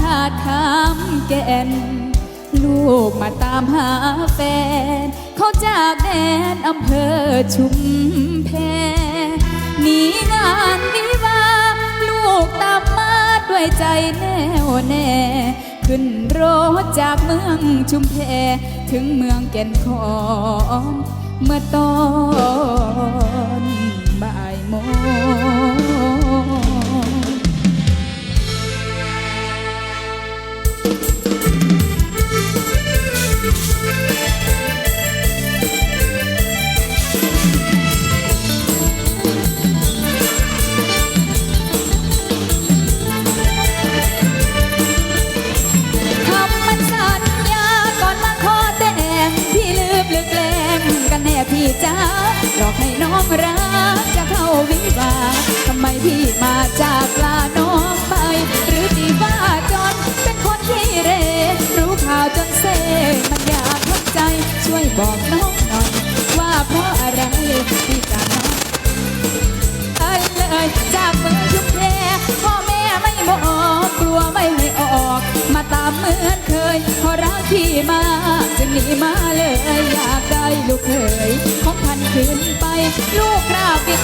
ธาตุคำแก่น ลูกมาตามหาแฟน เขาจากแดนอำเภอชุมแพหนีงานวิวาลูกตามมาด้วยใจแน่วแน่ขึ้นรถจากเมืองชุมแพถึงเมืองแก่นขอนเมื่อตอนบ่ายโมง บอกน้องหน่อยว่าเพราะอะไรที่จากน้องไปเลยจากเมือยุบแพพ่อแม่ไม่บอกกลัวไม่ให้ออก มาตามเหมือนเคย พอรักพี่มาจึงหนีมาเลยอยากได้ลูกเขยของพันคืนไป ลูกกราบปิด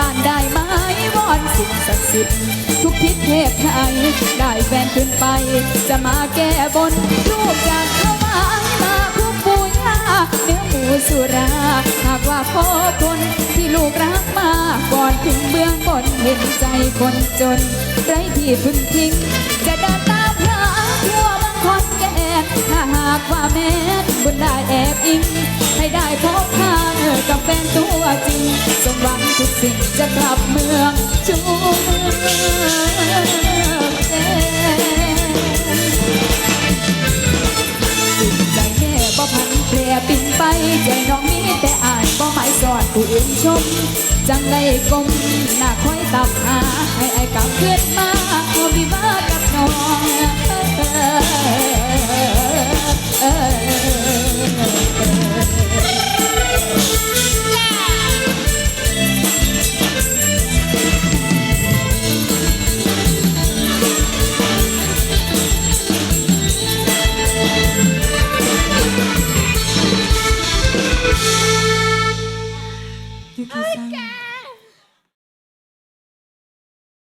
บ้านได้ไหมวอนสิ่งศักดิ์สิทธิ์ทุกทิศเทพไทยได้แฟนขึ้นไป จะมาแก้บนลูกจากถวายมาคุกปูยาเนื้อหมูสุรา หากว่าพ่อคนที่ลูกรักมาก่อนถึงเบื้องบนเห็นใจคนจนไรที่พึ่งทิ้ง จะเดินตามพระทั่วเมืองคนแก่ถ้าหากว่าแม่บุญได้ นตัวจริงสมหวังทุกสิ่งจะกลับเมืองชุมแพจิตใจแม่บ่พันแปรปิ่นไป ใจน้องมีแต่อ่านบ่หมายสอนผู้อื่นชม จังได้กลมหน้าคอยตามหาให้ไอ้กลับเพื่อนมา Çünkü sen...